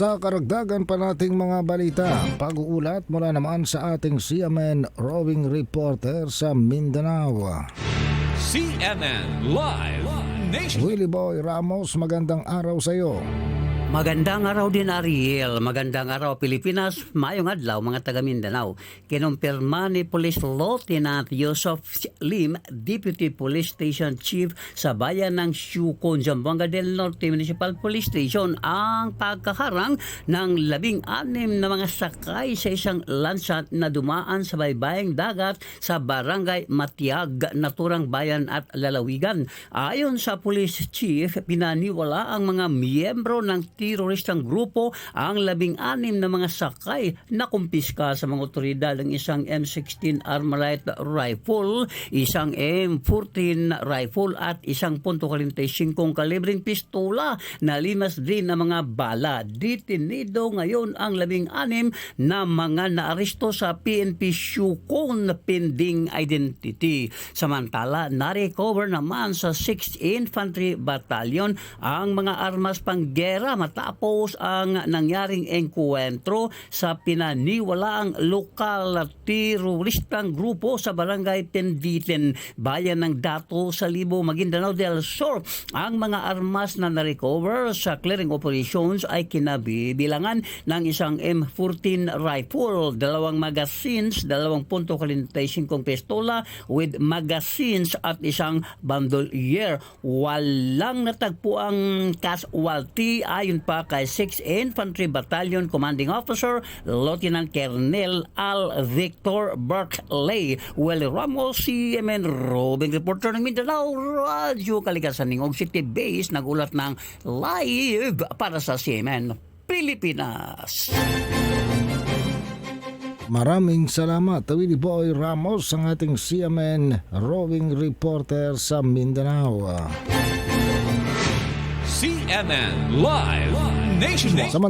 Sa karagdagan pa nating mga balita, pag-uulat mula naman sa ating CMN roving reporter sa Mindanao. CNN Live Nation. Willie Boy Ramos, magandang araw sa iyo. Magandang araw din Ariel, magandang araw Pilipinas, mayong adlaw mga taga Mindanao. Kinumpirma ni Police Lieutenant Yusuf Lim, Deputy Police Station Chief sa bayan ng Shukon, Zamboanga del Norte Municipal Police Station ang pagkaharang ng labing anim na mga sakay sa isang lansat na dumaan sa baybayang dagat sa barangay Matiag, Naturang Bayan at Lalawigan. Ayon sa Police Chief, pinaniwala ang mga miyembro ng teroristang grupo ang labing-anim na mga sakay na kumpiska sa mga otoridad ng isang M16 Armalite rifle, isang M14 rifle at isang .45 kalibreng pistola na limas din ng mga bala. Ditinido ngayon ang labing-anim na mga naaresto sa PNP Shukon pending identity. Samantala, na-recover naman sa 6th Infantry Battalion ang mga armas panggera matapos ang nangyaring engkwentro sa pinaniwalaang lokal na teroristang grupo sa barangay Tenditen, bayan ng Dato sa Libo, Maguindanao del Sur. Ang mga armas na na-recover sa clearing operations ay kinabibilangan ng isang M14 rifle, dalawang magazines, dalawang punto 45 pistola with magazines at isang bandolier. Walang natagpo ang casualty ayon pa kay 6th Infantry Battalion Commanding Officer Lieutenant Colonel Al Victor Berkeley. Well, Ramos, CMN Robin Reporter ng Mindanao Radio Kalikasan ng City Base nagulat ng live para sa CMN Pilipinas. Maraming salamat, Willie Boy Ramos, ang ating CMN roving reporter sa Mindanao. CNN Live Nation. Sa